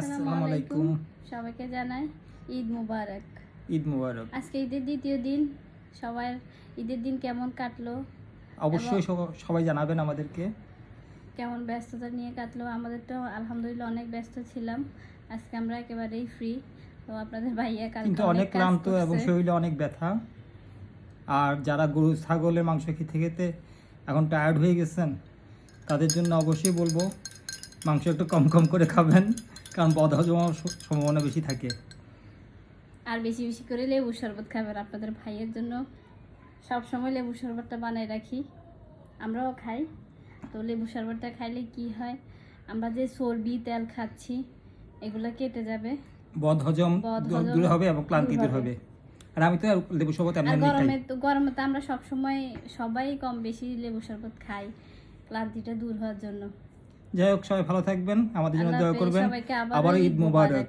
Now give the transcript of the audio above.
আসসালামু আলাইকুম। সবাইকে জানাই ঈদ মুবারক। ঈদ মুবারক। আজকে ঈদের দ্বিতীয় দিন। সবার ঈদের দিন কেমন কাটলো? অবশ্যই সবাই জানাবেন আমাদেরকে। কেমন ব্যস্ততা নিয়ে কাটলো? আমাদের তো আলহামদুলিল্লাহ অনেক ব্যস্ত ছিলাম। আজকে আমরা একেবারেই ফ্রি তো আপনাদের ভাইয়া কালকে কিন্তু অনেক ক্লান্ত এবং শরীরে অনেক ব্যথা। আর যারা গরু ছাগলের মাংস খেতে খেতে এখন টায়ার্ড হয়ে গেছেন তাদের জন্য অবশ্যই বলব মাংস একটু কম কম করে খাবেন কারণ বদহজম হওয়ার সম্ভাবনা বেশি থাকে। আর বেশি বেশি করে লেবু শরবত খাবেন। আপনাদের ভাইয়ের জন্য সব সময় লেবু শরবতটা বানাই রাখি। আমরাও খাই। তো লেবু শরবতটা খাইলে কি হয়? আমরা যে চর্বি তেল খাচ্ছি এগুলো কেটে যাবে। বদহজম বদহজম দূর হবে এবং ক্লান্তি দূর হবে। আর আমি তো লেবু শরবত এমনি খাই। গরমে তো গরমে তো আমরা সবসময় সবাই কম বেশি লেবু শরবত খাই ক্লান্তিটা দূর হওয়ার জন্য। যাই হোক সবাই ভালো থাকবেন। আমাদের জন্য দয়া করবেন। আবার ঈদ মুবারক।